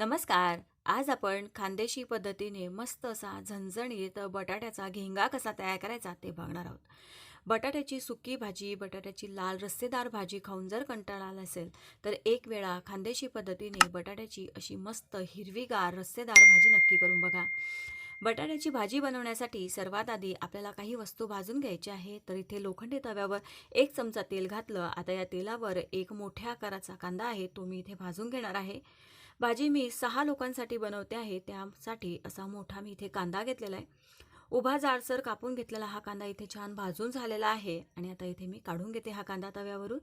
नमस्कार. आज आपण खानदेशी पद्धतीने मस्त असा झणझणीत बटाट्याचा घेंगा कसा तयार करायचा ते बघणार आहोत. बटाट्याची सुकी भाजी बटाट्याची लाल रस्सेदार भाजी खाऊन जर कंटाळा आला असेल तर एक वेळा खानदेशी पद्धतीने बटाट्याची अशी मस्त हिरवीगार रस्सेदार भाजी नक्की करून बघा. बटाट्याची भाजी बनवण्यासाठी सर्वात आधी आपल्याला काही वस्तू भाजून घ्यायची आहे तर इथे लोखंडी तव्यावर एक चमचा तेल घातलं. आता या तेलावर एक मोठ्या आकाराचा कांदा आहे तो मी इथे भाजून घेणार आहे. भाजी मी सहा लोकांसाठी बनवते आहे त्यासाठी असा मोठा मी इथे कांदा घेतलेला आहे. उभा जाडसर कापून घेतलेला हा कांदा इथे छान भाजून झालेला आहे आणि आता इथे मी काढून घेते हा कांदा तव्यावरून.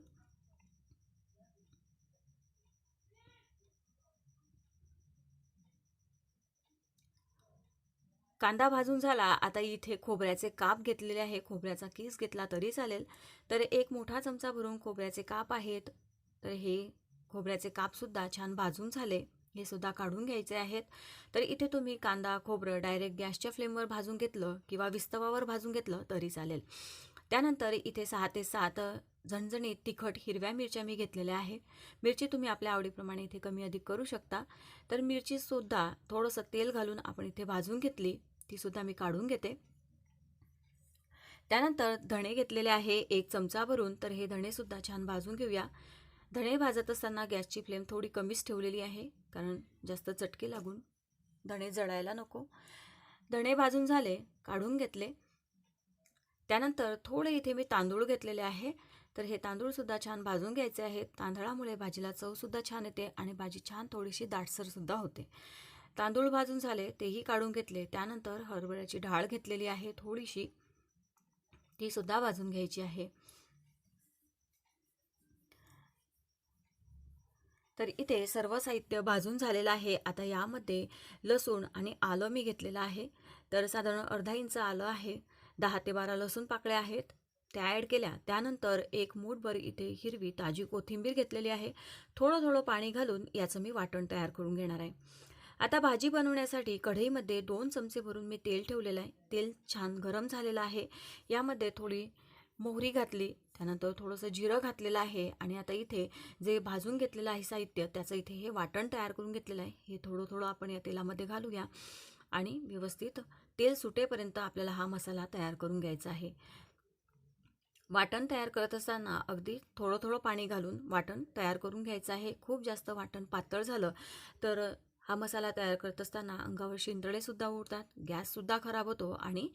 कांदा भाजून झाला आता इथे खोबऱ्याचे काप घेतलेले आहे. खोबऱ्याचा किस घेतला तरी चालेल. तर एक मोठा चमचा भरून खोबऱ्याचे काप आहेत. तर हे खोबऱ्याचे कापसुद्धा छान भाजून झाले. हे सुद्धा काढून घ्यायचे आहेत. तर इथे तुम्ही कांदा खोबरं डायरेक्ट गॅसच्या फ्लेमवर भाजून घेतलं किंवा विस्तवावर भाजून घेतलं तरी चालेल. त्यानंतर इथे सहा ते सात झणझणीत तिखट हिरव्या मिरच्या मी घेतलेल्या आहे मिरची तुम्ही आपल्या आवडीप्रमाणे इथे कमी अधिक करू शकता. तर मिरचीसुद्धा थोडंसं तेल घालून आपण इथे भाजून घेतली. तीसुद्धा मी काढून घेते. त्यानंतर धणे घेतलेले आहे एक चमचा भरून तर हे धणेसुद्धा छान भाजून घेऊया. धणे भाजत असताना गॅसची फ्लेम थोडी कमीच ठेवलेली आहे कारण जास्त चटके लागून. धणे जळायला नको. धणे भाजून झाले काढून घेतले. त्यानंतर थोडे इथे मी तांदूळ घेतलेले आहे तर हे तांदूळसुद्धा छान भाजून घ्यायचे आहेत. तांदळामुळे भाजीला चवसुद्धा छान येते आणि भाजी छान थोडीशी दाटसरसुद्धा होते. तांदूळ भाजून झाले तेही काढून घेतले. त्यानंतर हरभऱ्याची डाळ घेतलेली आहे थोडीशी. तीसुद्धा भाजून घ्यायची आहे. तर इथे सर्व साहित्य भाजून झालेलं आहे. आता यामध्ये लसूण आणि आलं मी घेतलेलं आहे. तर साधारण अर्धा इंच आलं आहे. दहा ते बारा लसूण पाकळ्या आहेत. त्या ॲड केल्या. त्यानंतर एक मूठभर इथे हिरवी ताजी कोथिंबीर घेतलेली आहे. थोडं थोडं पाणी घालून याचं मी वाटण तयार करून घेणार आहे. आता भाजी बनवण्यासाठी कढईमध्ये दोन चमचे भरून मी तेल ठेवलेलं आहे. तेल छान गरम झालेलं आहे. यामध्ये थोडी मोहरी घातली. त्यानंतर थोडंसं जिरं घातलेलं आहे आणि आता इथे जे भाजून घेतलेलं आहे साहित्य त्याचं इथे हे वाटण तयार करून घेतलेलं आहे. हे थोडं थोडं आपण या तेलामध्ये घालूया आणि व्यवस्थित तेल सुटेपर्यंत आपल्याला हा मसाला तयार करून घ्यायचा आहे. वाटण तयार करत असताना अगदी थोडं थोडं पाणी घालून वाटण तयार करून घ्यायचं आहे. खूप जास्त वाटण पातळ झालं तर हा मसाला तयार करत असताना अंगावर शिंदळेसुद्धा उडतात गॅससुद्धा खराब होतो आणि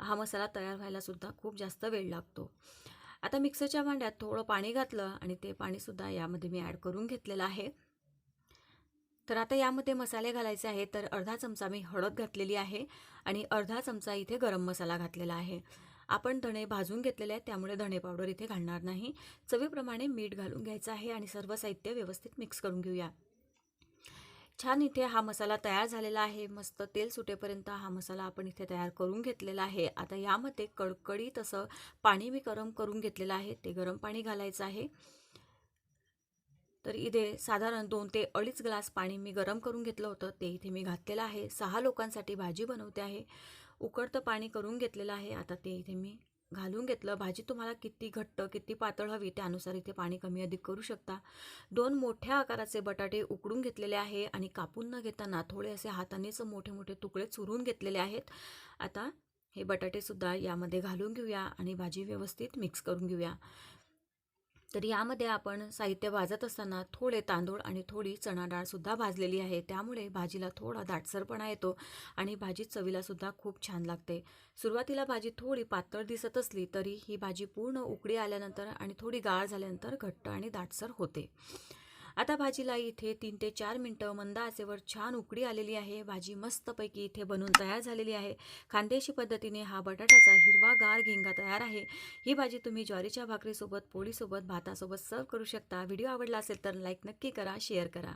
हा मसाला तयार व्हायलासुद्धा खूप जास्त वेळ लागतो. आता मिक्सरच्या भांड्यात थोडं पाणी घातलं आणि ते पाणीसुद्धा यामध्ये मी ॲड करून घेतलेलं आहे. तर आता यामध्ये मसाले घालायचे आहे तर अर्धा चमचा मी हळद घातलेली आहे आणि अर्धा चमचा इथे गरम मसाला घातलेला आहे. आपण धणे भाजून घेतलेले आहेत त्यामुळे धणे पावडर इथे घालणार नाही. चवीप्रमाणे मीठ घालून घ्यायचं आहे आणि सर्व साहित्य व्यवस्थित मिक्स करून घेऊया. छान इथे हा मसाला तयार झालेला आहे. मस्त तेल सुटेपर्यंत हा मसाला आपण इथे तयार करून घेतलेला आहे. आता यामध्ये कडकडीत असं पाणी मी गरम करून घेतलेलं आहे. ते गरम पाणी घालायचं आहे. तर इथे साधारण दोन ते अडीच ग्लास पाणी मी गरम करून घेतलं होतं. ते इथे मी घातलेलं आहे. सहा लोकांसाठी भाजी बनवते आहे. उकडतं पाणी करून घेतलेलं आहे. आता ते इथे मी घालून घेतलं. भाजी तुम्हाला किती घट्ट किती पातळ हवी त्यानुसार इथे पाणी कमी अधिक करू शकता. दोन मोठ्या आकाराचे बटाटे उकडून घेतलेले आहे आणि कापून न घेताना थोडे असे हातानेच मोठे मोठे तुकडे चुरून घेतलेले आहेत. आता हे बटाटेसुद्धा यामध्ये घालून घेऊया आणि भाजी व्यवस्थित मिक्स करून घेऊया. तर यामध्ये आपण साहित्य भाजत असताना थोडे तांदूळ आणि थोडी चणा डाळसुद्धा भाजलेली आहे. त्यामुळे भाजीला थोडा दाटसरपणा येतो आणि भाजी चवीलासुद्धा खूप छान लागते. सुरुवातीला भाजी थोडी पातळ दिसत असली तरी ही भाजी पूर्ण उकडी आल्यानंतर आणि थोडी गाळ झाल्यानंतर घट्ट आणि दाटसर होते. आता भाजीला इथे तीन ते चार मिनटं मंद आचेवर छान उकडी आलेली आहे. भाजी मस्तपैकी इथे बनून तयार झालेली आहे. खानदेशी पद्धतीने हा बटाट्याचा हिरवागार घेंगा तयार आहे. ही भाजी तुम्ही ज्वारीच्या भाकरीसोबत पोळीसोबत भातासोबत सर्व करू शकता. व्हिडिओ आवडला असेल तर लाईक नक्की करा शेअर करा.